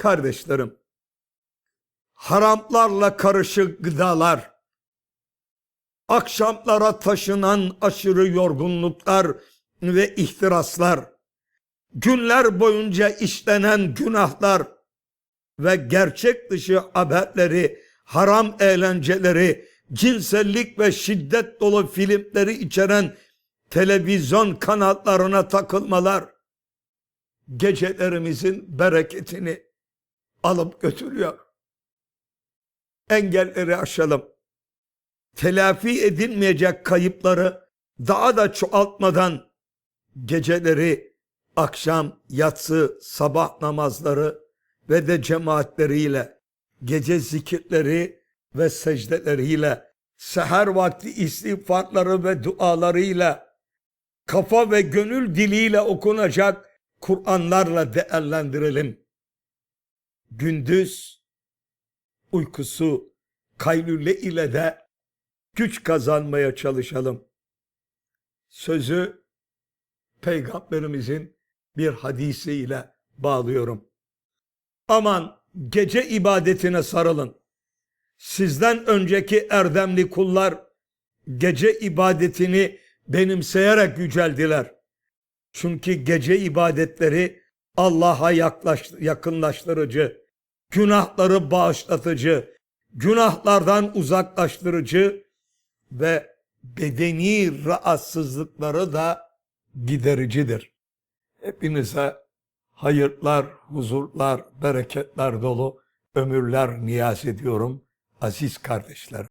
Kardeşlerim, haramlarla karışık gıdalar, akşamlara taşınan aşırı yorgunluklar ve ihtiraslar, günler boyunca işlenen günahlar ve gerçek dışı haberleri, haram eğlenceleri, cinsellik ve şiddet dolu filmleri içeren televizyon kanallarına takılmalar, gecelerimizin bereketini alıp götürüyor. Engelleri aşalım. Telafi edilmeyecek kayıpları daha da çoğaltmadan geceleri, akşam, yatsı, sabah namazları ve de cemaatleriyle, gece zikirleri ve secdeleriyle, seher vakti istiğfarları ve dualarıyla, kafa ve gönül diliyle okunacak Kur'anlarla değerlendirelim. Gündüz uykusu, kaylule ile de güç kazanmaya çalışalım. Sözü Peygamberimizin bir hadisiyle bağlıyorum. Aman gece ibadetine sarılın. Sizden önceki erdemli kullar gece ibadetini benimseyerek yüceldiler. Çünkü gece ibadetleri Allah'a yakınlaştırıcı, günahları bağışlatıcı, günahlardan uzaklaştırıcı ve bedeni rahatsızlıkları da gidericidir. Hepinize hayırlar, huzurlar, bereketler dolu ömürler niyaz ediyorum aziz kardeşlerim.